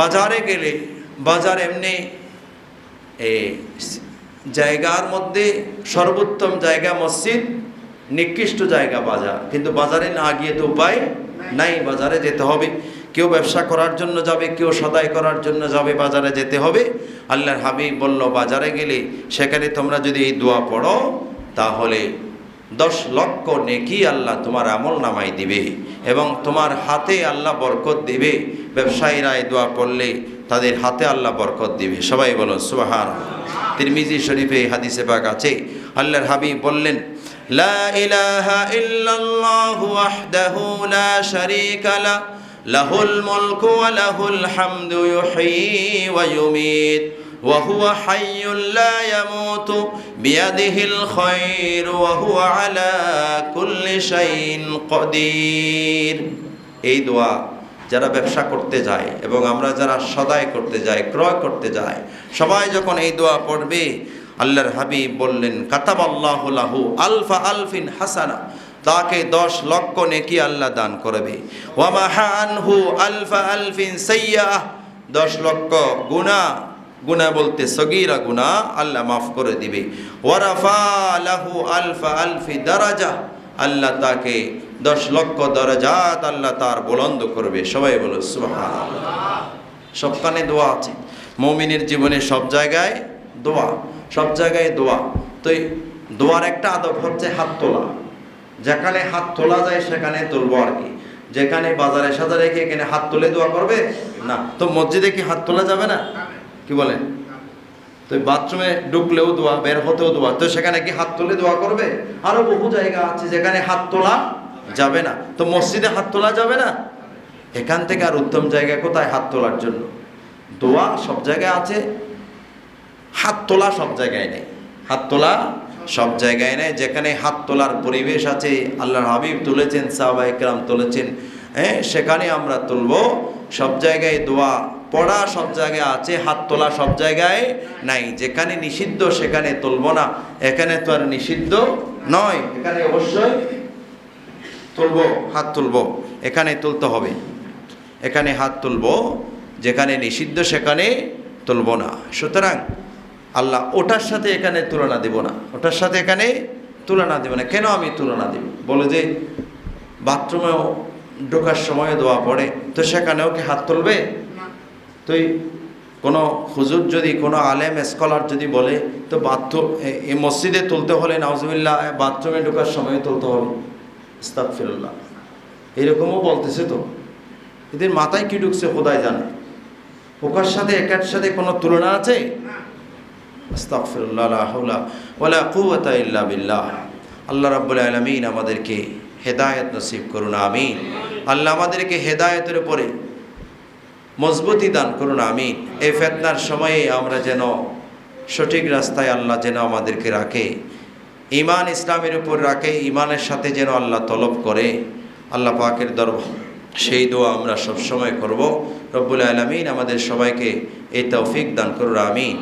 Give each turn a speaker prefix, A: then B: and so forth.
A: বাজারে গেলে, বাজার এমনি, এ, জায়গার মধ্যে সর্বোত্তম জায়গা মসজিদ, নিকৃষ্ট জায়গা বাজার। কিন্তু বাজারে না গিয়ে তো উপায় নাই, বাজারে যেতে হবে। কেউ ব্যবসা করার জন্য যাবে, কেউ সদাই করার জন্য যাবে, বাজারে যেতে হবে। আল্লাহর হাবিব বলল, বাজারে গেলে সেখানে তোমরা যদি এই দোয়া পড়ো, তাহলে দশ লক্ষ নেকি আল্লাহ তোমার আমল নামাই দিবে এবং তোমার হাতে আল্লাহ বরকত দিবে। ব্যবসায়ীরা এই দোয়া পড়লে তাদের হাতে আল্লাহ বরকত দিবে। সবাই বলো সুবাহান তিরমিজি শরীফে হাদিসে পাক আছে, আল্লাহর হাবিব বললেন, লা ইলাহা লা, লাহুল মুলকু ওয়া লাহুল হামদু ইউহয়ী ওয়া ইউমীত। وهو حي لا يموت بيده الخير وهو على كل شيء قدير এই দোয়া যারা ব্যবসা করতে যায় এবং আমরা যারা সদাই করতে যাই ক্রয় করতে যাই সবাই যখন এই দোয়া পড়বে আল্লাহর হাবিব বললেন কাতাব আল্লাহ লাহু আলফা আলফিন হাসানা তাকে দশ লক্ষ নেকি আল্লাহ দান করবে ওয়ামাহা আনহু আলফা আলফিন সাইয়া দশ লক্ষ গুণা গুণা বলতে সগিরা গুণা আল্লাহ মাফ করে দিবে। ওয়ারাফা লাহু আলফা আলফি দারাজা, আল্লাহ তাকে দশ লক্ষ দরজাত আল্লাহ তার বুলন্দ করবে। সবাই বলো সবখানে দোয়া আছে। মমিনের জীবনে সব জায়গায় দোয়া, সব জায়গায় দোয়া। তো দোয়ার একটা আদব হচ্ছে হাত তোলা। যেখানে হাত তোলা যায় সেখানে তুলবো আর কি। যেখানে বাজারে সাজারে কি এখানে হাত তুলে দোয়া করবে? না। তো মসজিদে কি হাত তোলা যাবে না? কি বলে? তো বাথরুমে ঢুকলেও দোয়া, বের হতেও দোয়া। তো সেখানে কি হাত তুলে দোয়া করবে? আরও বহু জায়গা আছে যেখানে হাত তোলা যাবে না। তো মসজিদে হাত তোলা যাবে না? এখান থেকে আর উত্তম জায়গা কোথায় হাত তোলার জন্য? দোয়া সব জায়গায় আছে। হাত তোলা সব জায়গায় নেই। হাত তোলা সব জায়গায় নেই। যেখানে হাত তোলার পরিবেশ আছে, আল্লাহর হাবিব তুলেছেন সাহবা ইকরাম তুলেছেন হ্যাঁ সেখানে আমরা তুলব। সব জায়গায় দোয়া পড়া সব জায়গায় আছে, হাত তোলা সব জায়গায় নাই। যেখানে নিষিদ্ধ, সেখানে তুলব না। এখানে তো আর নিষিদ্ধ নয়। এখানে অবশ্যই তুলব, হাত তুলব। এখানে তুলতে হবে। এখানে হাত তুলব, যেখানে নিষিদ্ধ, সেখানে তুলব না। সুতরাং আল্লাহ ওটার সাথে এখানে তুলনা দেব না। ওটার সাথে এখানে তুলনা দেব না। কেন আমি তুলনা দেব? বলে যে বাথরুমেও ঢোকার সময় দোয়া পড়ে, তো সেখানেও কি হাত তুলবে? তুই কোনো হুজুর যদি, কোনো আলেম স্কলার যদি বলে, তো বাথরুম এই মসজিদে তুলতে হলে নাউজুবিল্লাহ বাথরুমে ঢোকার সময় তুলতে হবে। ইস্তাকফিরুল্লাহ এরকমও বলতেছে তো। এদের মাথায় কি ঢুকছে খোদায় জানে। ওকার সাথে, একার সাথে কোনো তুলনা আছে? আল্লাহ রাব্বুল আলামিন আমাদেরকে হেদায়েত নসিব করুন, আমিন। আল্লাহ আমাদেরকে হেদায়েতের উপরে মজবুতি দান করুন আমি এই ফেতনার সময়ে আমরা যেন সঠিক রাস্তায় আল্লাহ যেন আমাদেরকে রাখে ইমান ইসলামের উপর রাখে ইমানের সাথে যেন আল্লাহ তলব করে। আল্লাহ পাকের দর সেই দোয়া আমরা সবসময় করব। রব্বুল আলমিন আমাদের সবাইকে এই তৌফিক দান করুন, আমিন।